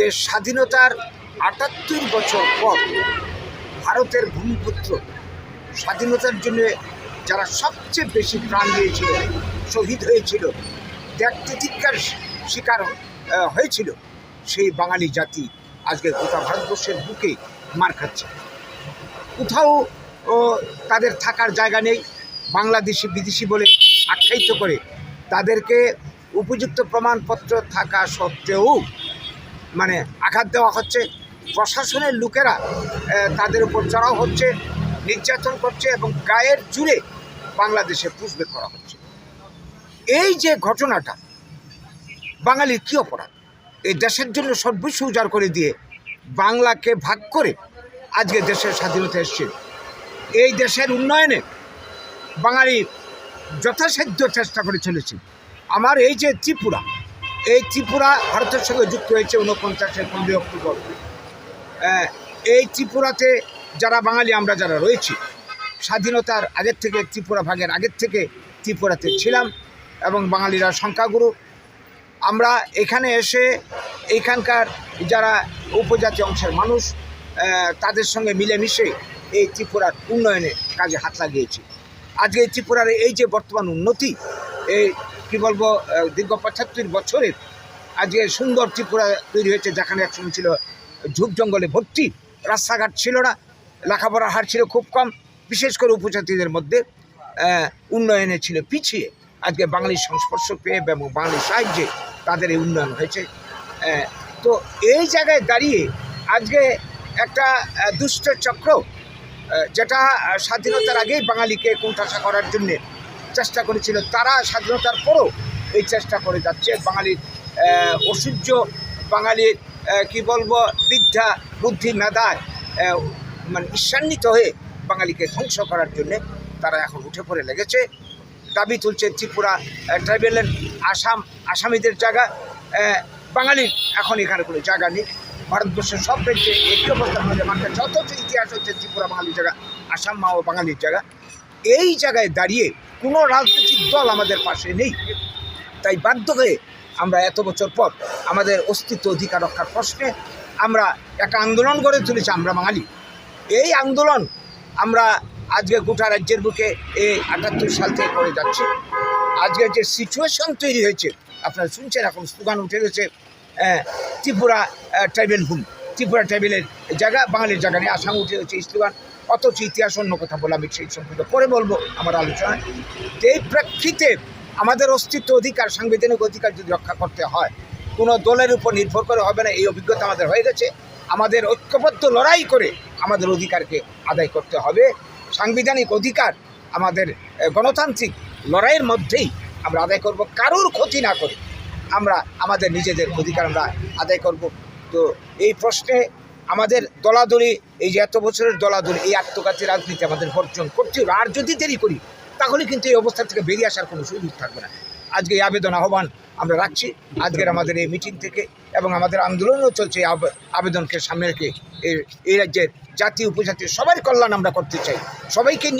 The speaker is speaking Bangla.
যে স্বাধীনতার আটাত্তর বছর পর ভারতের ভূমিপুত্র স্বাধীনতার জন্য যারা সবচেয়ে বেশি প্রাণ দিয়েছিল, শহীদ হয়েছিল, ত্যাগ তিতিক্ষার শিকার হয়েছিল, সেই বাঙালি জাতি আজকে গোটা ভারতবর্ষের বুকে মার খাচ্ছে। কোথাও তাদের থাকার জায়গা নেই, বাংলাদেশি, বিদেশি বলে আখ্যায়িত করে তাদেরকে উপযুক্ত প্রমাণপত্র থাকা সত্ত্বেও মানে আঘাত দেওয়া হচ্ছে। প্রশাসনের লোকেরা তাদের উপর চড়াও হচ্ছে, নির্যাতন করছে এবং গায়ের জুড়ে বাংলাদেশে পুষবে করা হচ্ছে। এই যে ঘটনাটা, বাঙালির কী অপরাধ? এই দেশের জন্য সর্বস্ব উজাড় করে দিয়ে বাংলাকে ভাগ করে আজকে দেশের স্বাধীনতা এসছে। এই দেশের উন্নয়নে বাঙালি যথাসাধ্য চেষ্টা করে চলেছে। আমার এই যে ত্রিপুরা এই ত্রিপুরা ভারতের সঙ্গে যুক্ত হয়েছে ঊনপঞ্চাশের পনেরোই অক্টোবর। এই ত্রিপুরাতে যারা বাঙালি, আমরা যারা রয়েছি, স্বাধীনতার আগের থেকে, ত্রিপুরা ভাগের আগের থেকে ত্রিপুরাতে ছিলাম এবং বাঙালিরা সংখ্যাগুরু। আমরা এখানে এসে এইখানকার যারা উপজাতি অংশের মানুষ তাদের সঙ্গে মিলেমিশে এই ত্রিপুরার উন্নয়নে কাজে হাত লাগিয়েছি। আজকে এই ত্রিপুরার এই যে বর্তমান উন্নতি, এই কী বলব দীর্ঘ পঁচাত্তর বছরের আজকে সুন্দর ত্রিপুরা তৈরি হয়েছে, যেখানে একসময় ছিল ঝুপ জঙ্গলে ভর্তি, রাস্তাঘাট ছিল না, লেখাপড়ার হার ছিল খুব কম, বিশেষ করে উপজাতিদের মধ্যে উন্নয়নে ছিল পিছিয়ে। আজকে বাঙালির সংস্পর্শ পেয়ে এবং বাঙালির সাহায্যে তাদের এই উন্নয়ন হয়েছে। তো এই জায়গায় দাঁড়িয়ে আজকে একটা দুষ্ট চক্র যেটা স্বাধীনতার আগেই বাঙালিকে কোণঠাসা করার জন্যে চেষ্টা করেছিল, তারা স্বাধীনতার পরও এই চেষ্টা করে যাচ্ছে। বাঙালির ঐশ্বর্য, বাঙালির কি বলব, বিদ্যা, বুদ্ধি মেধায় মানে ঈর্ষান্বিত হয়ে বাঙালিকে ধ্বংস করার জন্যে তারা এখন উঠে পড়ে লেগেছে। দাবি তুলছে ত্রিপুরা ট্রাইবেলের আসাম, আসামিদের জায়গা। বাঙালির এখন এখানে কোনো জায়গা নেই। ভারতবর্ষের সব রাজ্যে একই অবস্থার মধ্যে মানে যত ইতিহাস হচ্ছে ত্রিপুরা বাঙালির জায়গা, আসাম মা ও বাঙালির জায়গা। এই জায়গায় দাঁড়িয়ে কোনো রাজনৈতিক দল আমাদের পাশে নেই। তাই বাধ্য হয়ে আমরা এত বছর পর আমাদের অস্তিত্ব অধিকার রক্ষার প্রশ্নে আমরা একটা আন্দোলন গড়ে তুলেছি, আমরা বাঙালি। এই আন্দোলন আমরা আজকে গোটা রাজ্যের বুকে এই আটাত্তর সাল থেকে করে যাচ্ছি। আজকে যে সিচুয়েশন তৈরি হয়েছে, আপনারা শুনছেন, এখন স্লোগান উঠে গেছে ত্রিপুরা ট্রাইবেল ভূমি ত্রিপুরা ট্রাইবেলের জায়গা, বাঙালির জায়গা নিয়ে আসাম উঠে গেছে স্লোগান অথচ ইতিহাস অন্য কথা বলে আমি সেই সম্পর্কে পরে বলব আমার আলোচনায়। এই প্রেক্ষিতে আমাদের অস্তিত্ব অধিকার, সাংবিধানিক অধিকার যদি রক্ষা করতে হয়, কোনো দলের উপর নির্ভর করে হবে না, এই অভিজ্ঞতা আমাদের হয়ে গেছে। আমাদের ঐক্যবদ্ধ লড়াই করে আমাদের অধিকারকে আদায় করতে হবে। সাংবিধানিক অধিকার আমাদের গণতান্ত্রিক লড়াইয়ের মধ্যেই আমরা আদায় করব, কারোর ক্ষতি না করে আমরা আমাদের নিজেদের অধিকার আমরা আদায় করব। তো এই প্রশ্নে আমাদের দলাদলি, এই যে এত বছরের দলাদলি, এই আত্মঘাতী রাজনীতি আমাদের বর্জন করতে আর যদি দেরি করি, তাহলে কিন্তু এই অবস্থা থেকে বেরিয়ে আসার কোনো সুযোগ থাকবে না। আজকে এই আবেদন আহ্বান আমরা রাখছি। আজকের আমাদের এই মিটিং থেকে এবং আমাদের আন্দোলনও চলছে আবে- আবেদনকে সামনে রেখে। এই- এই রাজ্যের জাতি, উপজাতি সবার কল্যাণ আমরা করতে চাই। সবাইকে নিয়ে